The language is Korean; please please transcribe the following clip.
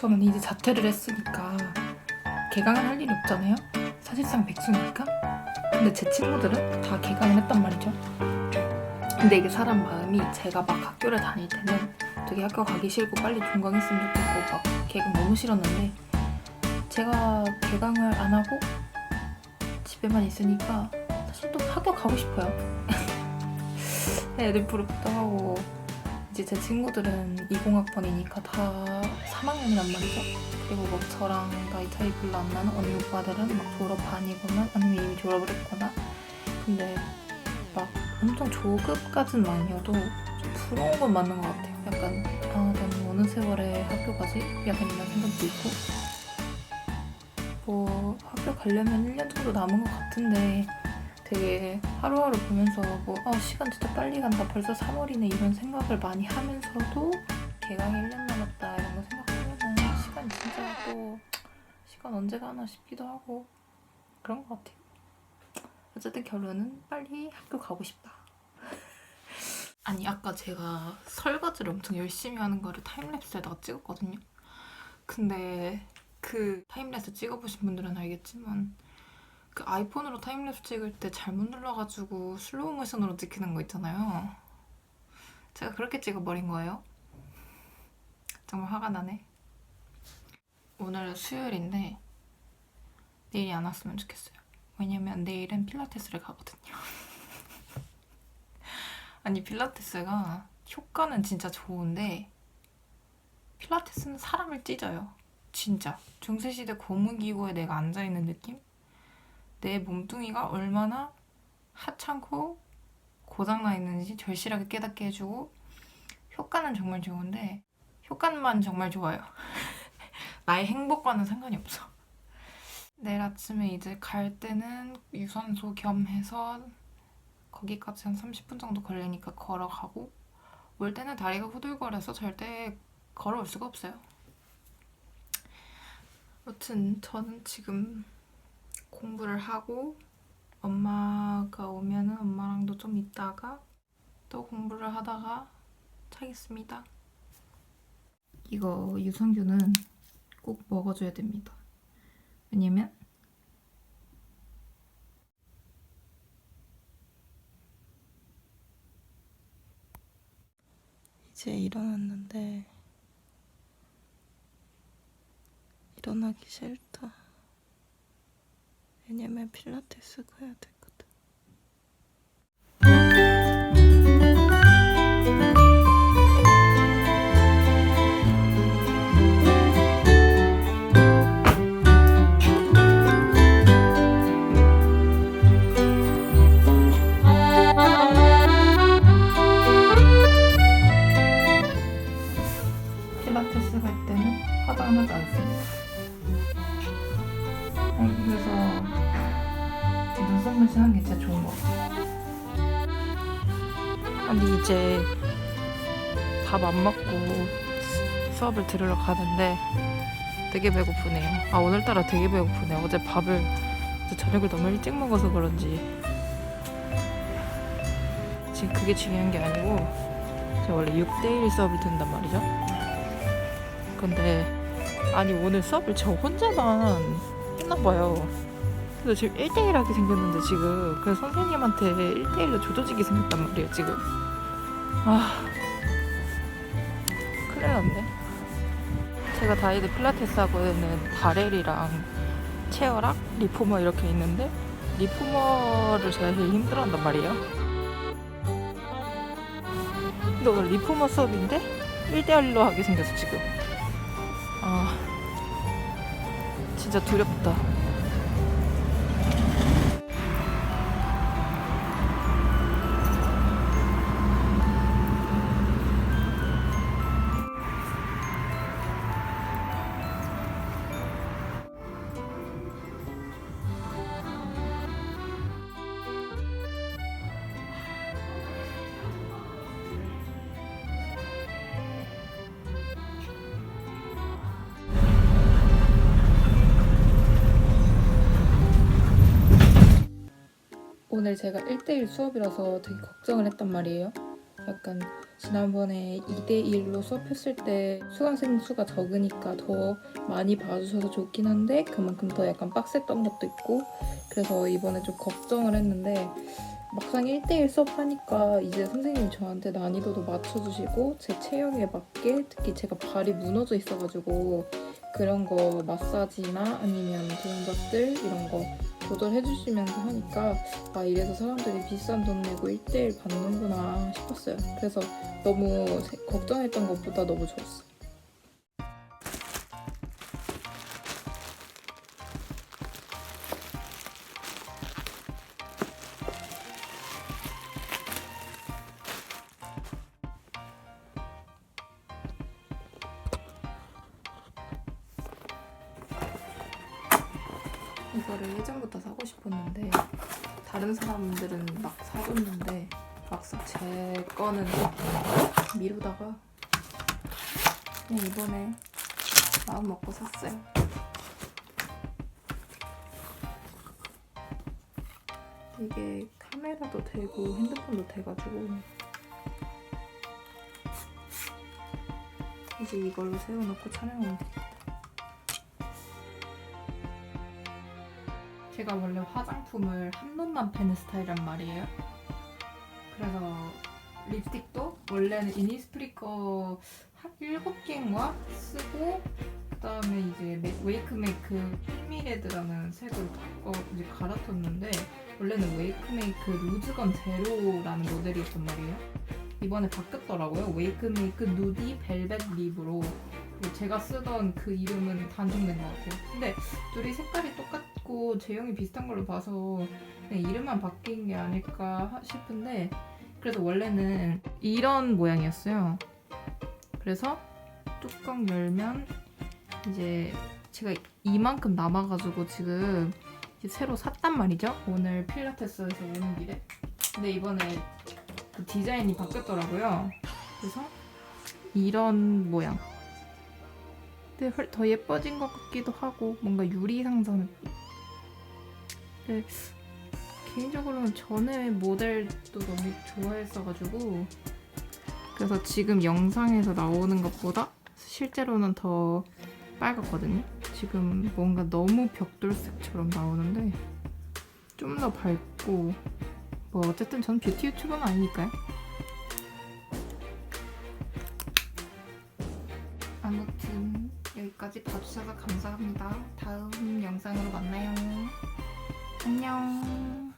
저는 이제 자퇴를 했으니까 개강을 할 일이 없잖아요. 사실상 백수니까. 근데 제 친구들은 다 개강을 했단 말이죠. 근데 이게 사람 마음이 제가 막 학교를 다닐 때는 되게 학교 가기 싫고 빨리 종강했으면 좋겠고 막 개강 너무 싫었는데 제가 개강을 안 하고 집에만 있으니까 사실 또 학교 가고 싶어요. 애들 부럽기도 하고 이제 제 친구들은 20학번이니까 다 3학년이란 말이죠. 그리고 막 저랑 나이 차이 별로 안 나는 언니 오빠들은 막 졸업 반이거나 아니면 이미 졸업을 했거나 근데 막 엄청 조급까진 아니어도 좀 부러운 건 맞는 것 같아요. 약간 아 나는 어느 세월에 학교 가지? 약간 이런 생각도 있고 뭐 학교 가려면 1년 정도 남은 것 같은데 되게 하루하루 보면서 뭐 아, 시간 진짜 빨리 간다 벌써 3월이네 이런 생각을 많이 하면서도 개강이 1년 남았다 이런 거 생각하면은 시간 진짜 또 시간 언제 가나 싶기도 하고 그런 것 같아요. 어쨌든 결론은 빨리 학교 가고 싶다. 아니 아까 제가 설거지를 엄청 열심히 하는 거를 타임랩스에다가 찍었거든요. 근데 그 타임랩스 찍어보신 분들은 알겠지만 그 아이폰으로 타임랩스 찍을 때 잘못 눌러가지고 슬로우 모션으로 찍히는 거 있잖아요. 제가 그렇게 찍어버린 거예요. 정말 화가 나네. 오늘 수요일인데 내일이 안 왔으면 좋겠어요. 왜냐면 내일은 필라테스를 가거든요. 아니 필라테스가 효과는 진짜 좋은데 필라테스는 사람을 찢어요. 진짜 중세시대 고무기구에 내가 앉아있는 느낌? 내 몸뚱이가 얼마나 하찮고 고장나 있는지 절실하게 깨닫게 해주고 효과는 정말 좋은데 효과만 정말 좋아요. 나의 행복과는 상관이 없어. 내일 아침에 이제 갈 때는 유산소 겸해서 거기까지 한 30분 정도 걸리니까 걸어가고 올 때는 다리가 후들거려서 절대 걸어올 수가 없어요. 아무튼 저는 지금 공부를 하고 엄마가 오면은 엄마랑도 좀 있다가 또 공부를 하다가 자겠습니다. 이거 유산균은 꼭 먹어줘야 됩니다. 왜냐면 이제 일어났는데 일어나기 싫다. 왜냐면 필라테스 가야 되거 이제 밥 안 먹고 수업을 들으러 가는데 되게 배고프네요. 아 오늘따라 되게 배고프네요. 어제 밥을 어제 저녁을 너무 일찍 먹어서 그런지 지금 그게 중요한 게 아니고 제가 원래 6대1 수업을 듣는단 말이죠. 근데 아니 오늘 수업을 저 혼자만 했나 봐요. 그래서 지금 1대1 하게 생겼는데 지금 그래서 선생님한테 1대1로 조져지게 생겼단 말이에요 지금 아. 큰일 났네. 제가 다이드 필라테스 하고는 바렐이랑 체어락, 리포머 이렇게 있는데 리포머를 제가 제일 힘들어한단 말이에요. 근데 오늘 리포머 수업인데 1대1로 하게 생겼어 지금. 아. 진짜 두렵다 오늘 제가 1대1 수업이라서 되게 걱정을 했단 말이에요. 약간 지난번에 2대1로 수업했을 때 수강생 수가 적으니까 더 많이 봐주셔서 좋긴 한데 그만큼 더 약간 빡셌던 것도 있고 그래서 이번에 좀 걱정을 했는데 막상 1대1 수업하니까 이제 선생님이 저한테 난이도도 맞춰주시고 제 체형에 맞게 특히 제가 발이 무너져 있어가지고 그런 거 마사지나 아니면 동작들 이런 거 조절해 주시면서 하니까 아 이래서 사람들이 비싼 돈 내고 1대1 받는구나 싶었어요. 그래서 너무 세- 걱정했던 것보다 너무 좋았어요. 이거를 예전부터 사고 싶었는데 다른 사람들은 막 사줬는데 막상 제 거는 미루다가 그냥 이번에 마음 먹고 샀어요. 이게 카메라도 되고 핸드폰도 돼가지고 이제 이걸로 세워놓고 촬영하면 되 제가 원래 화장품을 한 놈만 패는 스타일이란 말이에요. 그래서 립스틱도 원래는 이니스프리커 한 7개인가 쓰고 그다음에 이제 메- 웨이크메이크 힐미레드라는 색으로 바꿔 이제 갈아탔는데 원래는 웨이크메이크 루즈건 제로라는 모델이었단 말이에요. 이번에 바뀌었더라고요. 웨이크메이크 누디 벨벳 립으로 제가 쓰던 그 이름은 단종된 것 같아요. 근데 둘이 색깔이 똑같 고 제형이 비슷한 걸로 봐서 이름만 바뀐 게 아닐까 하- 싶은데 그래서 원래는 이런 모양이었어요. 그래서 뚜껑 열면 이제 제가 이만큼 남아가지고 지금 새로 샀단 말이죠. 오늘 필라테스에서 오는 길에. 근데 이번에 그 디자인이 바뀌었더라고요. 그래서 이런 모양. 근데 훨- 더 예뻐진 것 같기도 하고 뭔가 유리 상자 근데 개인적으로는 전에 모델도 너무 좋아했어가지고 그래서 지금 영상에서 나오는 것보다 실제로는 더 빨갛거든요. 지금 뭔가 너무 벽돌색처럼 나오는데 좀 더 밝고 뭐 어쨌든 전 뷰티 유튜버는 아니니까요. 아무튼 여기까지 봐주셔서 감사합니다. 다음 영상으로 만나요. 안녕.